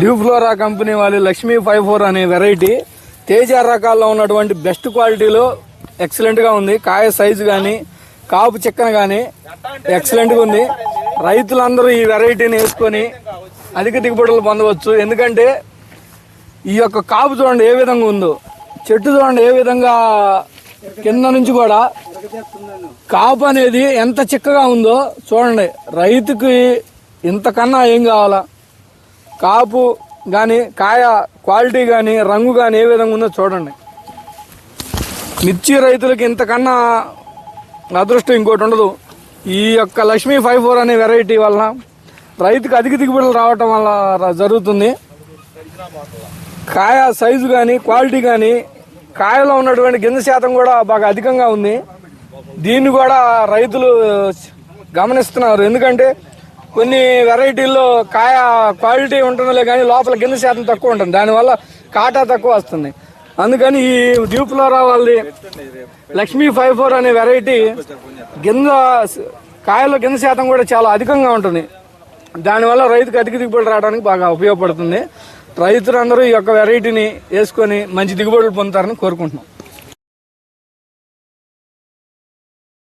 డ్యూఫ్లోరా company వాళ్ళు Lakshmi five four అనే variety Teja రకాల్లో ఉన్నటువంటి బెస్ట్ క్వాలిటీలో ఎక్సలెంట్గా ఉంది. కాయ సైజు కానీ కాపు చిక్కన కానీ ఎక్సలెంట్గా ఉంది. రైతులందరూ ఈ వెరైటీని వేసుకొని అధిక దిగుబడులు పొందవచ్చు. ఎందుకంటే ఈ యొక్క కాపు చూడండి ఏ విధంగా ఉందో చెట్టు చూడండి ఏ విధంగా కింద నుంచి కూడా కాపు అనేది ఎంత చిక్కగా ఉందో చూడండి. రైతుకి ఇంతకన్నా ఏం కావాలా? కాపు కానీ కాయ క్వాలిటీ కానీ రంగు కానీ ఏ విధంగా ఉందో చూడండి. మిర్చి రైతులకు ఇంతకన్నా అదృష్టం ఇంకోటి ఉండదు. ఈ యొక్క లక్ష్మీ ఫైవ్ ఫోర్ అనే వెరైటీ వలన రైతుకు అధిక దిగుబడులు రావటం వల్ల జరుగుతుంది. కాయ సైజు కానీ క్వాలిటీ కానీ కాయలో ఉన్నటువంటి గింజ శాతం కూడా బాగా అధికంగా ఉంది. దీన్ని కూడా రైతులు గమనిస్తున్నారు. ఎందుకంటే కొన్ని వెరైటీల్లో కాయ క్వాలిటీ ఉంటుందిలే కానీ లోపల గింజ శాతం తక్కువ ఉంటుంది. దానివల్ల కాటా తక్కువ వస్తుంది. అందుకని ఈ ద్వీపులోరా వాళ్ళది లక్ష్మీ ఫైవ్ ఫోర్ అనే వెరైటీ గింజ కాయలో గింజ శాతం కూడా చాలా అధికంగా ఉంటుంది. దానివల్ల రైతుకు అధిక దిగుబడి రావడానికి బాగా ఉపయోగపడుతుంది. రైతులందరూ ఈ యొక్క వెరైటీని వేసుకొని మంచి దిగుబడులు పొందుతారని కోరుకుంటున్నాం.